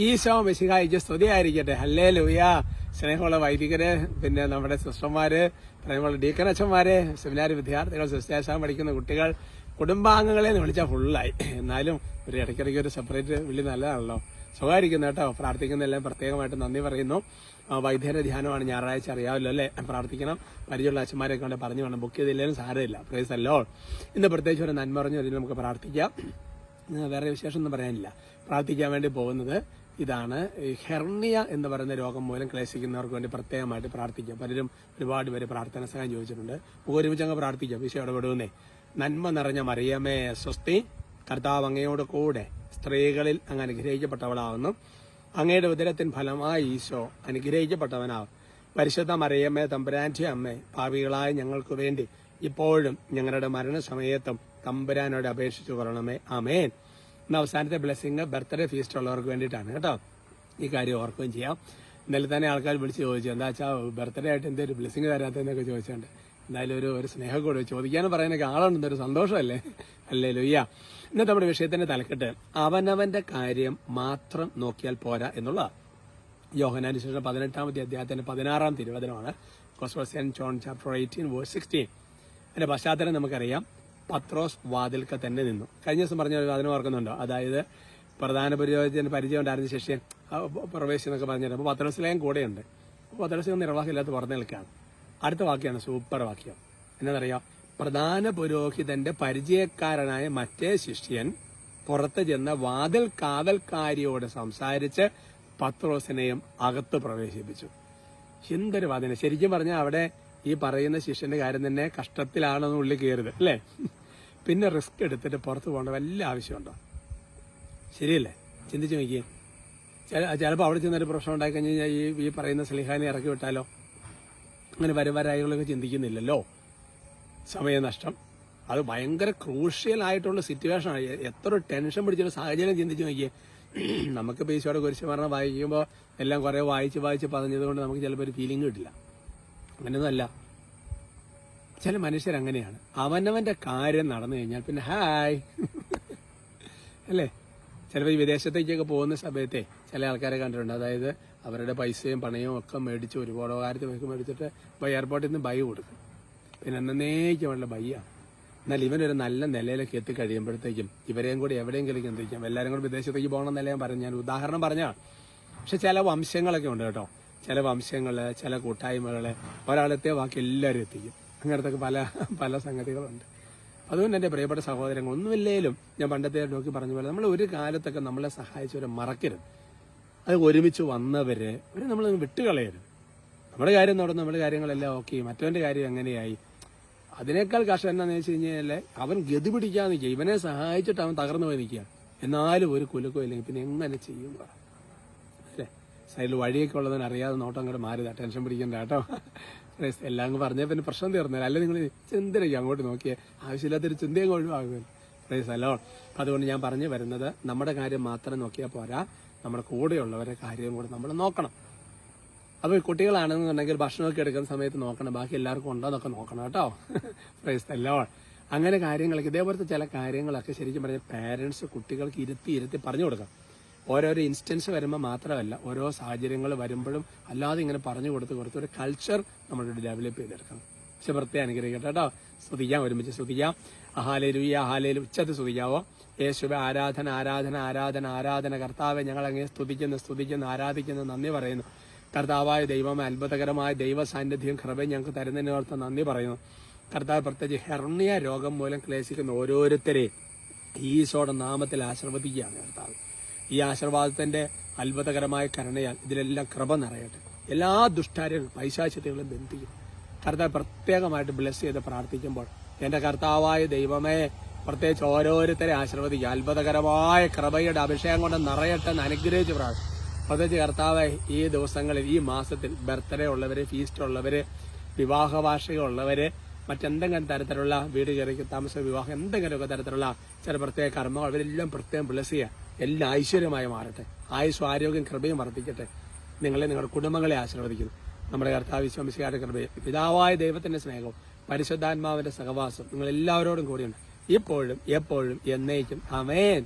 ഈശോ മിശിഹായിക്ക് സ്തുതിയായിരിക്കട്ടെ. ഹല്ലേ ലൂയ സ്നേഹമുള്ള വൈദികര് പിന്നെ നമ്മുടെ സിസ്റ്റർമാര് പ്രേമമുള്ള ഡീക്കനച്ചന്മാര് സെമിനാരി വിദ്യാർത്ഥികൾ സിസ്റ്റേഴ്സാൻ പഠിക്കുന്ന കുട്ടികൾ കുടുംബാംഗങ്ങളെ വിളിച്ചാൽ ഫുള്ളായി. എന്നാലും ഒരു ഇടയ്ക്കിടയ്ക്ക് ഒരു സെപ്പറേറ്റ് വിളി നല്ലതാണല്ലോ. സുഖമായിരിക്കുന്നു കേട്ടോ. പ്രാർത്ഥിക്കുന്നതെല്ലാം പ്രത്യേകമായിട്ട് നന്ദി പറയുന്നു. വൈദ്യരുടെ ധ്യാനമാണ് ഞായറാഴ്ച അറിയാമല്ലോ അല്ലേ? പ്രാർത്ഥിക്കണം. പരിചയമുള്ള അച്ഛന്മാരെ കൊണ്ട് പറഞ്ഞു വേണം. ബുക്ക് ചെയ്തില്ലെങ്കിലും സാരമില്ല. പ്രൈസ് അല്ലോ ഇന്ന് പ്രത്യേകിച്ച് ഒരു നന്മ പറഞ്ഞു നമുക്ക് പ്രാർത്ഥിക്കാം. വേറെ വിശേഷം ഒന്നും പറയാനില്ല. പ്രാർത്ഥിക്കാൻ വേണ്ടി പോകുന്നത് ഇതാണ്. ഹെർണിയ എന്ന് പറയുന്ന രോഗം മൂലം ക്ലേശിക്കുന്നവർക്ക് വേണ്ടി പ്രത്യേകമായിട്ട് പ്രാർത്ഥിക്കാം. പലരും ഒരുപാട് പേര് പ്രാർത്ഥന സഹായം ചോദിച്ചിട്ടുണ്ട്. ഒരുമിച്ചങ്ങ് പ്രാർത്ഥിക്കാം. വിഷയം ഇടപെടുന്നേ. നന്മ നിറഞ്ഞ മറിയമേ സ്വസ്തി. കർത്താവ് അങ്ങയോട് കൂടെ സ്ത്രീകളിൽ അങ്ങ് അനുഗ്രഹിക്കപ്പെട്ടവളാവുന്നു. അങ്ങയുടെ ഉദരത്തിൻ ഫലമായി ഈശോ അനുഗ്രഹിക്കപ്പെട്ടവനാവും. പരിശുദ്ധ മറിയമ്മേ തമ്പുരാന്റെ അമ്മേ ഭാവികളായ ഞങ്ങൾക്ക് വേണ്ടി ഇപ്പോഴും ഞങ്ങളുടെ മരണസമയത്തും തമ്പുരാനോട് അപേക്ഷിച്ചു കൊള്ളണമേ. ആമേൻ. ഇന്ന് അവസാനത്തെ ബ്ലെസ്സിങ് ബർത്ത്ഡേ ഫീസ്റ്റ് ഉള്ളവർക്ക് വേണ്ടിയിട്ടാണ്. കേട്ടോ? ഈ കാര്യം ഓർക്കുകയും ചെയ്യാം. ഇന്നലെ തന്നെ ആൾക്കാർ വിളിച്ച് ചോദിച്ചു എന്താ വെച്ചാൽ ബർത്ത്ഡേ ആയിട്ട് എന്തൊരു ബ്ലെസ്സിങ് തരാത്തതെന്നൊക്കെ ചോദിച്ചുകൊണ്ട് എന്തായാലും ഒരു ഒരു സ്നേഹം കൂടെ ചോദിക്കാനും പറയാനൊക്കെ ആളുണ്ട് ഒരു സന്തോഷമല്ലേ? അല്ലേ ലുയ്യ ഇന്നത്തെ നമ്മുടെ വിഷയത്തിന്റെ തലക്കെട്ട് അവനവന്റെ കാര്യം മാത്രം നോക്കിയാൽ പോരാ എന്നുള്ള യോഹനാന് ശേഷം പതിനെട്ടാമത്തെ അധ്യായത്തിന്റെ പതിനാറാം തിരുവചനമാണ്. കോസ്വസ്യൻ John chapter eighteen verse sixteen അതിന്റെ പശ്ചാത്തലം നമുക്കറിയാം. പത്രോസ് വാതിൽക്ക തന്നെ നിന്നു. കഴിഞ്ഞ ദിവസം പറഞ്ഞ അതിന് ഓർക്കുന്നുണ്ടോ? അതായത് പ്രധാന പരിചയത്തിന് പരിചയം ഉണ്ടായിരുന്ന ശേഷം പ്രവേശനം എന്നൊക്കെ പറഞ്ഞിട്ട് അപ്പോൾ പത്രോസിലേയും കൂടെയുണ്ട്. അപ്പോൾ പത്രോസിലും നിർവാഹമില്ലാത്ത പുറത്തു നിൽക്കുകയാണ്. അടുത്ത വാക്യമാണ് സൂപ്പർ വാക്യം. എന്നറിയാം പ്രധാന പുരോഹിതന്റെ പരിചയക്കാരനായ മറ്റേ ശിഷ്യൻ പുറത്ത് ചെന്ന് വാതിൽ കാവൽക്കാരിയോട് സംസാരിച്ച് പത്രോസിനെയും അകത്ത് പ്രവേശിപ്പിച്ചു. എന്തൊരു വാദന ശരിക്കും പറഞ്ഞാൽ അവിടെ ഈ പറയുന്ന ശിഷ്യന്റെ കാര്യം തന്നെ കഷ്ടത്തിലാണെന്ന് ഉള്ളിൽ കയറുത് അല്ലേ? പിന്നെ റിസ്ക് എടുത്തിട്ട് പുറത്ത് പോകേണ്ട വല്ല ആവശ്യമുണ്ടോ? ശരിയല്ലേ? ചിന്തിച്ച് നോക്കിയേ. ചിലപ്പോൾ അവിടെ ചെന്നൊരു പ്രശ്നം ഉണ്ടായി കഴിഞ്ഞ് കഴിഞ്ഞാൽ ഈ ഈ പറയുന്ന സ്ലിഹാനെ ഇറക്കി വിട്ടാലോ? അങ്ങനെ വരുവരായികളൊക്കെ ചിന്തിക്കുന്നില്ലല്ലോ? സമയനഷ്ടം അത് ഭയങ്കര ക്രൂഷ്യൽ ആയിട്ടുള്ള എ- എത്ര ടെൻഷൻ പിടിച്ചൊരു സാഹചര്യം ചിന്തിച്ച് നോക്കിയേ. നമുക്ക് പേശിയോടെ കുരിശ് മരണം വായിക്കുമ്പോൾ എല്ലാം കുറെ വായിച്ച് വായിച്ച് പറഞ്ഞത് കൊണ്ട് നമുക്ക് ചിലപ്പോൾ ഒരു ഫീലിംഗ് കിട്ടില്ല. അങ്ങനെയൊന്നുമല്ല ചില മനുഷ്യരങ്ങനെയാണ് അവനവന്റെ കാര്യം നടന്നു കഴിഞ്ഞാൽ പിന്നെ ഹായ്. അല്ലേ? ചിലപ്പോൾ ഈ വിദേശത്തേക്കൊക്കെ പോകുന്ന സമയത്തെ ചില ആൾക്കാരെ കണ്ടിട്ടുണ്ട്. അതായത് അവരുടെ പൈസയും പണയും ഒക്കെ മേടിച്ച് ഒരുപാട് കാര്യത്തിൽ ഒക്കെ മേടിച്ചിട്ട് എയർപോർട്ടിൽ നിന്ന് ബൈ കൊടുക്കും. പിന്നെ എന്നേക്കുമുള്ള ബൈയാണ് എന്നാൽ ഇവനൊരു നല്ല നിലയിലേക്ക് എത്തിക്കഴിയുമ്പോഴത്തേക്കും ഇവരെയും കൂടി എവിടെയെങ്കിലും എന്തിരിക്കാം എല്ലാവരും കൂടി വിദേശത്തേക്ക് പോകണമെന്നല്ല ഞാൻ പറഞ്ഞു ഞാൻ ഉദാഹരണം പറഞ്ഞാണ് പക്ഷെ ചില വംശങ്ങളൊക്കെ ഉണ്ട് കേട്ടോ. ചില വംശങ്ങൾ ചില കൂട്ടായ്മകൾ ഒരാളെത്തിയ ബാക്കി എല്ലാവരും എത്തിക്കും. അങ്ങനത്തെ പല പല സംഗതികളുണ്ട്. അതുകൊണ്ട് എന്റെ പ്രിയപ്പെട്ട സഹോദരങ്ങൾ ഒന്നുമില്ലേലും ഞാൻ പണ്ടത്തെ നോക്കി പറഞ്ഞ പോലെ നമ്മൾ ഒരു കാലത്തൊക്കെ നമ്മളെ സഹായിച്ചവരെ മറക്കരുത്. അത് ഒരുമിച്ച് വന്നവരെ അവരെ നമ്മൾ വിട്ടുകളയരുത്. നമ്മുടെ കാര്യം നടന്നു നമ്മുടെ കാര്യങ്ങളെല്ലാം ഓക്കെ മറ്റവന്റെ കാര്യം എങ്ങനെയായി? അതിനേക്കാൾ കഷ്ടം എന്താണെന്ന് വെച്ച് കഴിഞ്ഞാൽ അവൻ ഗതി പിടിക്കാൻ നിൽക്കുക ഇവനെ സഹായിച്ചിട്ട് അവൻ തകർന്നു പോയി നിൽക്കുക. എന്നാലും ഒരു കുലുക്കോ ഇല്ലെങ്കിൽ പിന്നെ എങ്ങനെ ചെയ്യും? അല്ലേ? സൈഡിൽ വഴിയൊക്കെ ഉള്ളതിന് അറിയാതെ നോട്ടം അങ്ങോട്ട് മാറിയതാ ടെൻഷൻ പിടിക്കണ്ട കേട്ടോ. എല്ലാം അങ്ങ് പറഞ്ഞാൽ പിന്നെ പ്രശ്നം തീർന്നില്ല. അല്ലെ നിങ്ങൾ ചിന്തയിലേക്ക് അങ്ങോട്ട് നോക്കിയേ. ആവശ്യമില്ലാത്തൊരു ചിന്തയും ഒഴിവാകുന്നു പ്രൈസ് അല്ലോ അതുകൊണ്ട് ഞാൻ പറഞ്ഞു വരുന്നത് നമ്മുടെ കാര്യം മാത്രം നോക്കിയാൽ പോരാ. നമ്മുടെ കൂടെയുള്ളവരെ കാര്യം കൂടെ നമ്മൾ നോക്കണം. അപ്പോൾ കുട്ടികളാണെന്നുണ്ടെങ്കിൽ ഭക്ഷണമൊക്കെ എടുക്കുന്ന സമയത്ത് നോക്കണം. ബാക്കി എല്ലാവർക്കും ഉണ്ടോ എന്നൊക്കെ നോക്കണം കേട്ടോ. പ്രൈസ് അല്ലോ അങ്ങനെ കാര്യങ്ങളൊക്കെ ഇതേപോലത്തെ ചില കാര്യങ്ങളൊക്കെ ശരിക്കും പറഞ്ഞാൽ പാരൻസ് കുട്ടികൾക്ക് ഇരുത്തി ഇരുത്തി പറഞ്ഞു കൊടുക്കണം. ഓരോരോ ഇൻസ്റ്റൻസ് വരുമ്പോൾ മാത്രമല്ല ഓരോ സാഹചര്യങ്ങൾ വരുമ്പോഴും അല്ലാതെ ഇങ്ങനെ പറഞ്ഞു കൊടുത്ത് കൊടുത്ത് ഒരു കൾച്ചർ നമ്മൾ ഡെവലപ്പ് ചെയ്തെടുക്കണം. പക്ഷെ പ്രത്യേകം അനുഗ്രഹിക്കട്ടെ കേട്ടോ. സ്തുതിക്കാം ഒരുമിച്ച് സ്തുതിക്കാം അഹാലേലുയ്യ അഹാലേലു ഉച്ചത്ത് സ്തുതിക്കാവോ യേശുവെ ആരാധന ആരാധന ആരാധന ആരാധന. കർത്താവെ ഞങ്ങൾ അങ്ങനെ സ്തുതിക്കുന്നു സ്തുതിക്കുന്നു ആരാധിക്കുന്നു. നന്ദി പറയുന്നു. കർത്താവായ ദൈവം അത്ഭുതകരമായ ദൈവ സാന്നിധ്യം കൃപയും ഞങ്ങൾക്ക് തരുന്നതിനോർത്ത് നന്ദി പറയുന്നു. കർത്താവ് പ്രത്യേകിച്ച് ഹെർണിയ രോഗം മൂലം ക്ലേശിക്കുന്ന ഓരോരുത്തരെയും ഈശോയുടെ നാമത്തിൽ ആശീർവദിക്കുകയാണ് കർത്താവ്. ഈ ആശീർവാദത്തിന്റെ അത്ഭുതകരമായ കരുണയാൽ ഇതിലെല്ലാം കൃപ നിറയട്ടെ. എല്ലാ ദുഷ്ടാരും പൈശാചിത്യങ്ങളും ബന്ധിക്കും. കർത്താവ് പ്രത്യേകമായിട്ട് ബ്ലെസ് ചെയ്ത് പ്രാർത്ഥിക്കുമ്പോൾ എന്റെ കർത്താവായ ദൈവമേ പ്രത്യേകിച്ച് ഓരോരുത്തരെ ആശീർവദിക്കുക. അത്ഭുതകരമായ കൃപയുടെ അഭിഷേകം കൊണ്ട് നിറയട്ടെ എന്ന് അനുഗ്രഹിച്ച് പ്രാർത്ഥിക്കും. പ്രത്യേകിച്ച് കർത്താവ് ഈ ദിവസങ്ങളിൽ ഈ മാസത്തിൽ ബർത്ത്ഡേ ഉള്ളവര് ഫീസ്റ്റ് ഉള്ളവര് വിവാഹ വാർഷികമുള്ളവര് മറ്റെന്തെങ്കിലും തരത്തിലുള്ള വീട് കയറി താമസ വിവാഹം എന്തെങ്കിലുമൊക്കെ തരത്തിലുള്ള ചില പ്രത്യേക കർമ്മങ്ങൾ അവരെല്ലാം പ്രത്യേകം ബ്ലസ് ചെയ്യുക. എല്ലാം ഐശ്വര്യമായി മാറട്ടെ. ആയുസ്സും ആരോഗ്യം കൃപയും വർദ്ധിക്കട്ടെ. നിങ്ങളെ നിങ്ങളുടെ കുടുംബങ്ങളെ ആശീർവദിക്കുന്നു. നമ്മുടെ കർത്താവ് വിശ്വമിശിക്കാരുടെ കൃപയും പിതാവായ ദൈവത്തിന്റെ സ്നേഹവും പരിശുദ്ധാത്മാവിന്റെ സഹവാസം നിങ്ങൾ എല്ലാവരോടും കൂടിയുണ്ട്. ഇപ്പോഴും എപ്പോഴും എന്നേക്കും. അമേൻ